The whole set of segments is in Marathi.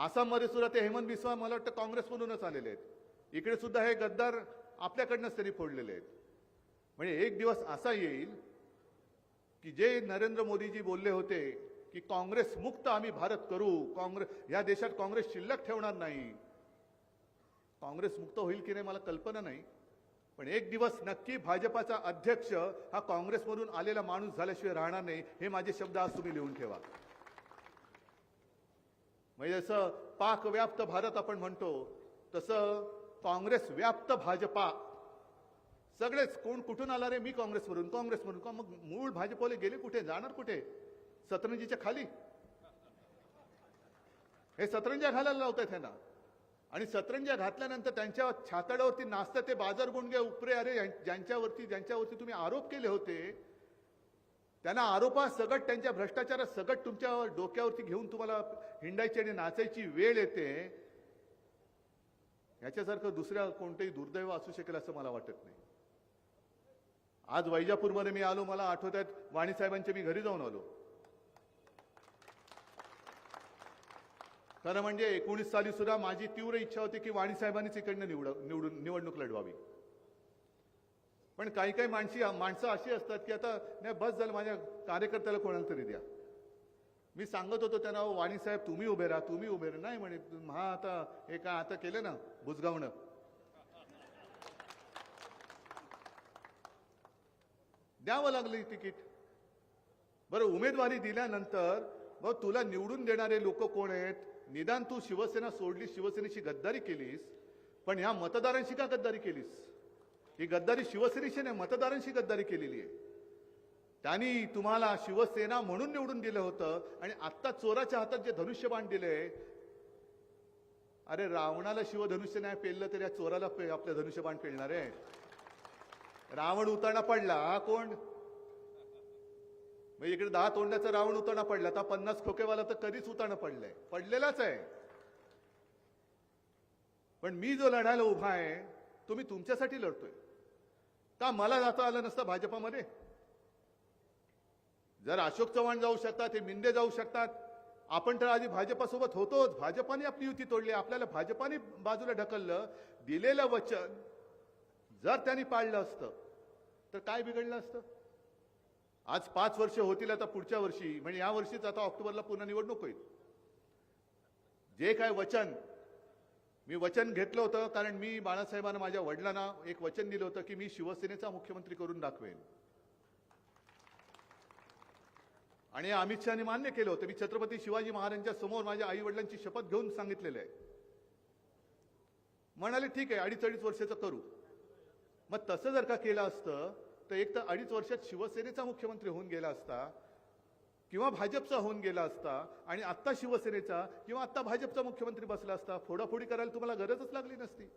आसाममध्ये सुद्धा ते हेमंत बिस्वा मला वाटतं काँग्रेसमधूनच आलेले आहेत. इकडे सुद्धा हे गद्दार आपल्याकडनंच त्यांनी फोडलेले आहेत. म्हणजे एक दिवस असा येईल की जे नरेंद्र मोदीजी बोलले होते की काँग्रेस मुक्त आम्ही भारत करू काँग्रेस या देशात काँग्रेस शिल्लक ठेवणार नाही. काँग्रेस मुक्त होईल की नाही मला कल्पना नाही. पण एक दिवस नक्की भाजपाचा अध्यक्ष हा काँग्रेसमधून आलेला माणूस झाल्याशिवाय राहणार नाही हे माझे शब्द आज तुम्ही लिहून ठेवा. म्हणजे जसं पाक व्याप्त भारत आपण म्हणतो तसं काँग्रेस व्याप्त भाजपा. सगळेच कोण कुठून आला रे? मी काँग्रेसवरून काँग्रेसवरून. का मग मूळ भाजपले गेले कुठे? जाणार कुठे? सतरंजीच्या खाली. हे सतरंज्या घालायला लावतात त्यांना आणि सतरंज्या घातल्यानंतर त्यांच्या छाताडावरती नाचतं ते बाजार गुंडगे उपरे. अरे ज्यांच्यावरती ज्यांच्यावरती तुम्ही आरोप केले होते त्यांना आरोपासकट त्यांच्या भ्रष्टाचारासकट तुमच्या डोक्यावरती घेऊन तुम्हाला हिंडायची आणि नाचायची वेळ येते. याच्यासारखं दुसऱ्या कोणतंही दुर्दैव असू शकेल असं मला वाटत नाही. आज वैजापूरमध्ये मी आलो मला आठवत आहेत वाणीसाहेबांच्या मी घरी जाऊन आलो. खरं म्हणजे एकोणीस साली सुद्धा माझी तीव्र इच्छा होती की वाणीसाहेबांनीच इकडनं निवड निवडून निवडणूक लढवावी. पण काही काही माणशी माणसं अशी असतात की आता नाही बस झालं माझ्या कार्यकर्त्याला कोणाला तरी द्या. मी सांगत होतो त्यांना "अहो, वाणी साहेब तुम्ही उभे राहा तुम्ही उभे राहा. नाही म्हणे हा आता हे काय आता केलं ना बुजगावणं द्यावं लागली तिकीट. बरं उमेदवारी दिल्यानंतर मग तुला निवडून देणारे लोक कोण आहेत? निदान तू शिवसेना सोडली शिवसेनेशी गद्दारी केलीस पण ह्या मतदारांशी का गद्दारी केलीस? ही गद्दारी शिवसेनेशी नाही मतदारांशी गद्दारी केलेली आहे. त्यांनी तुम्हाला शिवसेना म्हणून निवडून दिलं होतं आणि आत्ता चोराच्या हातात जे धनुष्यबाण दिले अरे रावणाला शिवधनुष्य नाही पेललं तर या चोराला पे- आपलं धनुष्यबाण पेलणार आहे. रावण उताना पडला हा कोण? मग इकडे दहा तोंडाचा रावण उताना पडला तर पन्नास खोकेवाला तर कधीच उताना पडलाय. पडलेलाच आहे. पण मी जो लढायला उभा आहे तो मी तुमच्यासाठी लढतोय. का मला जाता आलं नसतं भाजपामध्ये? जर अशोक चव्हाण जाऊ शकतात हे मिंदे जाऊ शकतात आपण तर आधी भाजपासोबत होतोच. भाजपाने आपली युती तोडली आपल्याला भाजपाने बाजूला ढकललं दिलेलं वचन जर त्यांनी पाळलं असतं तर काय बिघडलं असतं? आज पाच वर्ष होतील आता पुढच्या वर्षी म्हणजे या वर्षीच आता ऑक्टोबरला पुन्हा निवडणूक होईल. जे काय वचन मी वचन घेतलं होतं कारण मी बाळासाहेबांना माझ्या वडिलांना एक वचन दिलं होतं की मी शिवसेनेचा मुख्यमंत्री करून दाखवेन. आणि अमित शहाने मान्य केलं होतं. मी छत्रपती शिवाजी महाराजांच्या समोर माझ्या आई वडिलांची शपथ घेऊन सांगितलेलं आहे. म्हणाले ठीक आहे अडीच अडीच वर्षाचं करू. मग तसं जर का केलं असतं तर एक तर अडीच वर्षात शिवसेनेचा मुख्यमंत्री होऊन गेला असता किंवा भाजपचा होऊन गेला असता आणि आत्ता शिवसेनेचा किंवा आत्ता भाजपचा मुख्यमंत्री बसला असता फोडाफोडी करायला तुम्हाला गरजच लागली नसती.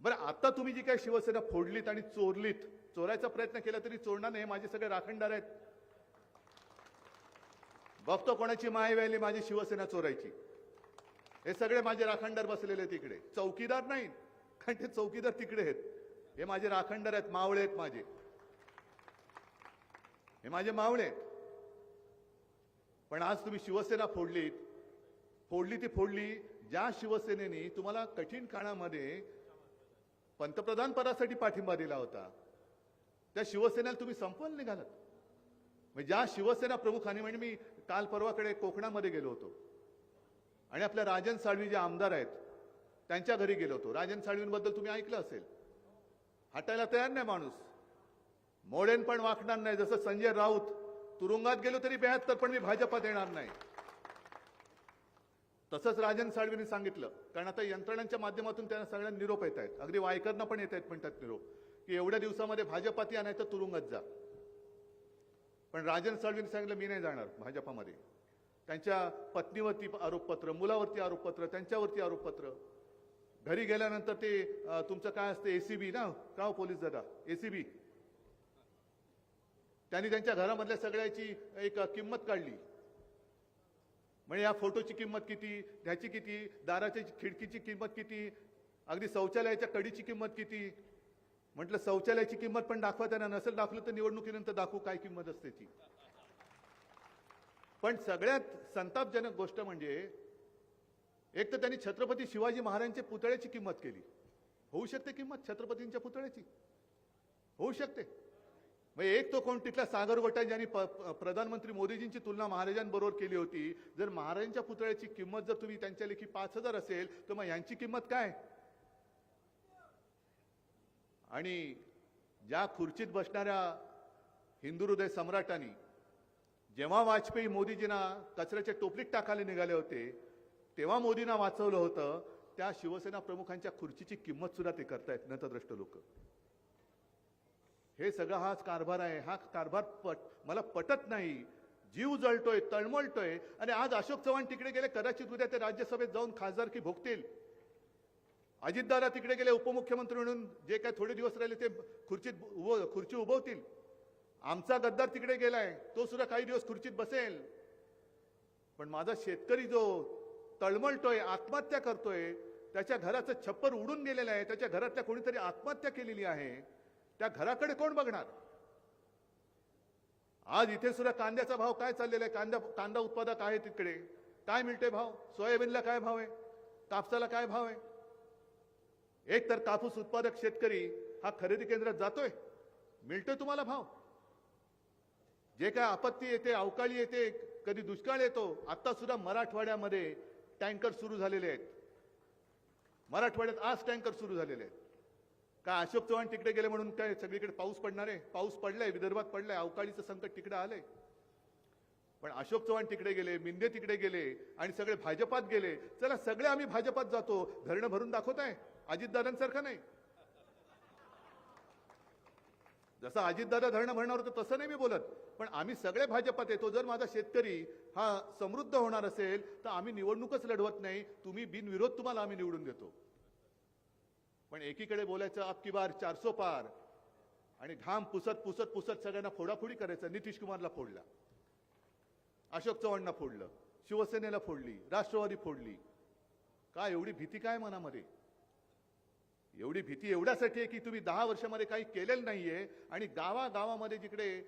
बरं आता तुम्ही जी काही शिवसेना फोडलीत आणि चोरलीत चोरायचा प्रयत्न केला तरी चोरणार नाही हे माझे सगळे राखणदार आहेत. बघतो कोणाची माय व्हायली माझी शिवसेना चोरायची. हे सगळे माझे राखणदार बसलेले आहेत चौकीदार नाही कारण ते चौकीदार तिकडे आहेत. हे माझे राखणदार आहेत मावळे आहेत माझे. हे माझे मावळे आहेत. पण आज तुम्ही शिवसेना फोडलीत. फोडली ती फोडली ज्या शिवसेनेने तुम्हाला कठीण काळामध्ये पंतप्रधान पदासाठी पाठिंबा दिला होता त्या शिवसेनेला तुम्ही संपवायला निघालात. म्हणजे ज्या शिवसेना प्रमुखांनी म्हणजे मी काल परवाकडे कोकणामध्ये गेलो होतो. आणि आपल्या राजन साळवी जे आमदार आहेत त्यांच्या घरी गेलो होतो. राजन साळवींबद्दल तुम्ही ऐकलं असेल. हटायला तयार नाही माणूस. मोडेन पण वाकणार नाही जसं संजय राऊत. तुरुंगात गेलो तरी बेहत्तर पण मी भाजपात येणार नाही. तसंच राजन साळवींनी सांगितलं कारण आता यंत्रणांच्या माध्यमातून त्यांना सगळ्यांना निरोप येत आहेत. अगदी वायकरना पण येत आहेत म्हणतात निरोप की एवढ्या दिवसामध्ये भाजपात या नाही तर तुरुंगात जा. पण राजन साळवींनी सांगितलं मी नाही जाणार भाजपामध्ये. त्यांच्या पत्नीवरती आरोपपत्र मुलावरती आरोपपत्र त्यांच्यावरती आरोपपत्र. घरी गेल्यानंतर ते तुमचं काय असतं एसीबी ना? का हो पोलीस दादा एसीबी त्यांनी त्यांच्या घरामधल्या सगळ्याची एक किंमत काढली. म्हणजे या फोटोची किंमत किती ह्याची किती दाराच्या खिडकीची किंमत किती अगदी शौचालयाच्या कडीची किंमत किती? म्हटलं शौचालयाची किंमत पण दाखवा त्यांना नसेल दाखवलं तर निवडणुकीनंतर दाखवू काय किंमत असते ती. पण सगळ्यात संतापजनक गोष्ट म्हणजे एक तर त्यांनी छत्रपती शिवाजी महाराजांच्या पुतळ्याची किंमत केली. होऊ शकते किंमत छत्रपतींच्या पुतळ्याची? होऊ शकते. मग एक तो कोण तिथला सागर ज्यांनी प- प्रधानमंत्री मोदीजींची तुलना महाराजांबरोबर केली होती. जर महाराजांच्या पुतळ्याची किंमत जर तुम्ही त्यांच्या लेखी पाच हजार असेल तर मग यांची किंमत काय? आणि ज्या खुर्चीत बसणाऱ्या हिंदू हृदय सम्राटांनी जेव्हा वाजपेयी मोदीजींना कचऱ्याच्या टोपलीत टाकायला निघाले होते तेव्हा मोदींना वाचवलं होतं त्या शिवसेना प्रमुखांच्या खुर्चीची किंमत सुद्धा ते करतायत नतद्रष्ट लोक. हे सगळं हाच कारभार आहे हा कारभार पट मला पटत नाही. जीव जळतोय तळमळतोय आणि आज अशोक चव्हाण तिकडे गेले कदाचित उद्या ते राज्यसभेत जाऊन खासदारकी भोगतील. अजितदादा तिकडे गेले उपमुख्यमंत्री म्हणून जे काय थोडे दिवस राहिले ते खुर्चीत उभ खुर्ची उभवतील. आमचा गद्दार तिकडे गेलाय तो सुद्धा काही दिवस खुर्चीत बसेल. पण माझा शेतकरी जो तळमळतोय आत्महत्या करतोय त्याच्या घराचं छप्पर उडून गेलेलं आहे त्याच्या घरातल्या कोणीतरी आत्महत्या केलेली आहे त्या घराकडे कोण बघणार? आज इथे सुद्धा कांद्याचा भाव काय चाललेला आहे? कांदा कांदा उत्पादक आहे तिकडे काय मिळते भाव? सोयाबीनला काय भाव आहे? कापसाला काय भाव आहे? एक तर कापूस उत्पादक शेतकरी हा खरेदी केंद्रात जातोय. मिळतोय तुम्हाला भाव? जे काय आपत्ती येते अवकाळी येते कधी दुष्काळ येतो आता सुद्धा मराठवाड्यामध्ये टँकर सुरू झालेले आहेत. मराठवाड्यात आज टँकर सुरू झालेले आहेत. काय अशोक चव्हाण तिकडे गेले म्हणून काय सगळीकडे पाऊस पडणार आहे? पाऊस पडलाय विदर्भात पडलाय अवकाळीचं संकट तिकडे आलंय. पण अशोक चव्हाण तिकडे गेले मिंदे तिकडे गेले आणि सगळे भाजपात गेले चला सगळे आम्ही भाजपात जातो. धरणं भरून दाखवत आहे. अजितदादांसारखं नाही. जसं अजितदादा धरणं भरणार होतं तसं नाही मी बोलत. पण आम्ही सगळे भाजपात येतो जर माझा शेतकरी हा समृद्ध होणार असेल तर आम्ही निवडणूकच लढवत नाही. तुम्ही बिनविरोध तुम्हाला आम्ही निवडून देतो. पण एकीकडे बोलायचं अब बार चारसो पार आणि घाम पुसत पुसत पुसत सगळ्यांना फोडाफोडी करायचं नितीश कुमारला फोडला. अशोक चव्हाणला फोडलं. शिवसेनेला फोडली. राष्ट्रवादी फोडली. काय एवढी भीती काय मनामध्ये? एवढी भीती एवढ्यासाठी आहे की तुम्ही दहा वर्षामध्ये काही केलेलं नाहीये आणि गावागावामध्ये जिकडे